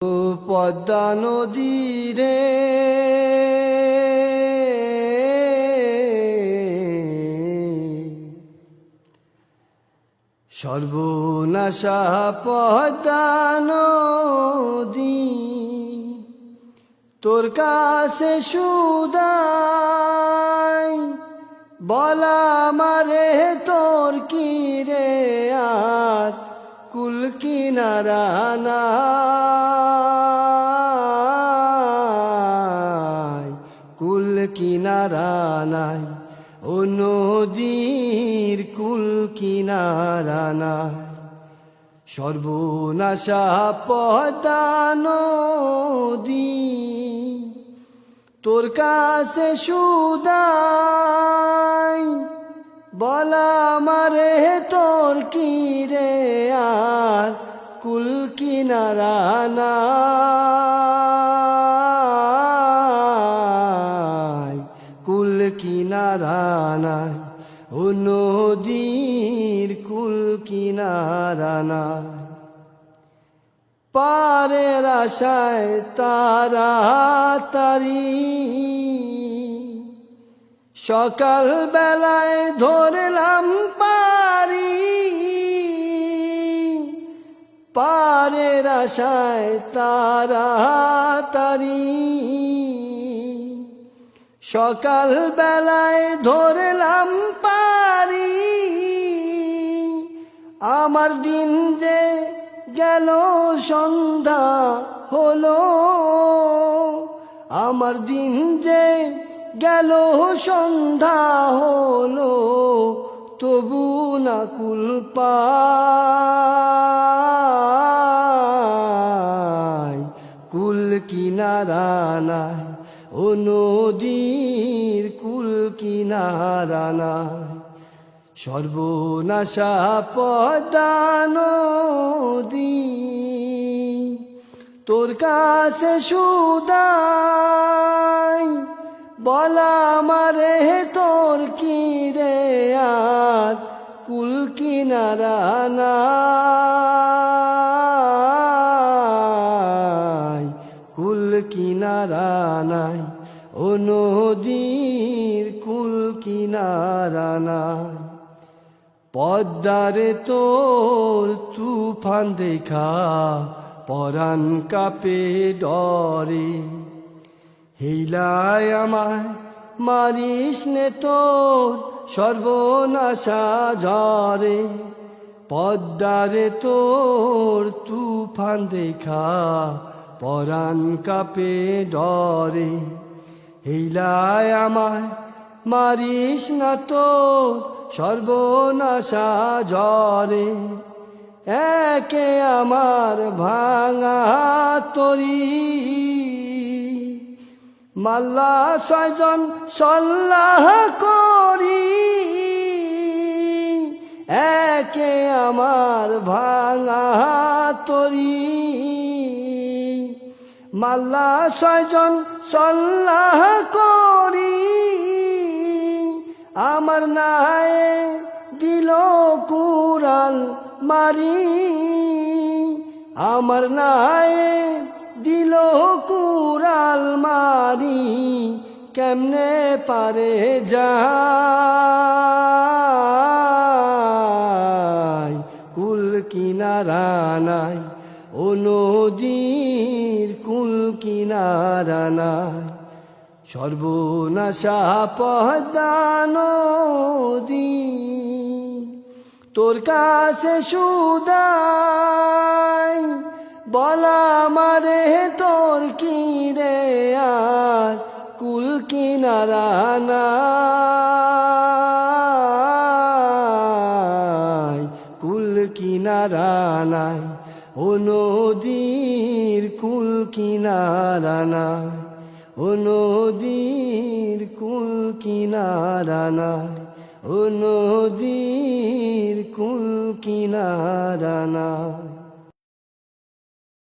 পদ্মা নদী রে। সর্বনাশা পদ্মা নদী, তোর কাছে সুদাই, বলা মারে তোর কি রে আর কুল কিনারা নাই। কিনারা নাই, ও নদীর কুল কিনারা নাই। সর্বনাশা পদ্মা নদী, তোর কাছে সুদাই, বলা মারে তোর কি রে আর কুল কিনারা নাই। কিনারা ও নদীর কুল কিনারা নাই পারের আশায় তারা তারি সকাল বেলায় ধরলাম পারি। পারের আশায় তারা তারি। সকাল বেলায় ধরলাম পারি আমার দিন যে গেল, সন্ধ্যা হলো। আমার দিন যে গেল, সন্ধ্যা হলো। তবু না কুল পাই কুল কিনারা নাই। নদীর কুল কিনারানা সর্বনাশা পদ্মা নদী। তোর কাছে সুদাই, বলা মারে তোর কি রে আর কুল কিনারা কুল কিনারা নাই। ও নদীর কুল কিনারা নাই। পদ্মারে তোর তুফান দেখা, পরাণ কাপে ডরে। হিলায় আমায় মারিস নে তোর সর্বনাশা ঝরে পদ্মারে তোর তুফান দেখা, পরাণ কাপে ডরে। হিলায় আমায় মারিস না তো সর্বনাশা ঝরে একে আমার ভাঙা তরি মাল্লা ছয়জন সল্লাহ করি। একে আমার ভাঙা তরি মাল্লা ছয়জন সল্লাহ করি, আমার নায়ে দিল কুরাল মারি, আমার নায়ে দিল কুরাল মারি, কেমনে পারে যায় কুল কিনারা নাই। নদীর কুল কিনারা নাই। সর্বনাশা পদ্মা নদী। তোর কাছে সুদাই, বলা মারে তোর কি রে আর কুল কিনারা নাই। কুল কিনারা নাই। ও নদীর কুল কিনারা নাই। ও নদীর কুল কিনারানা ও নদীর কুল কিনারা নাই।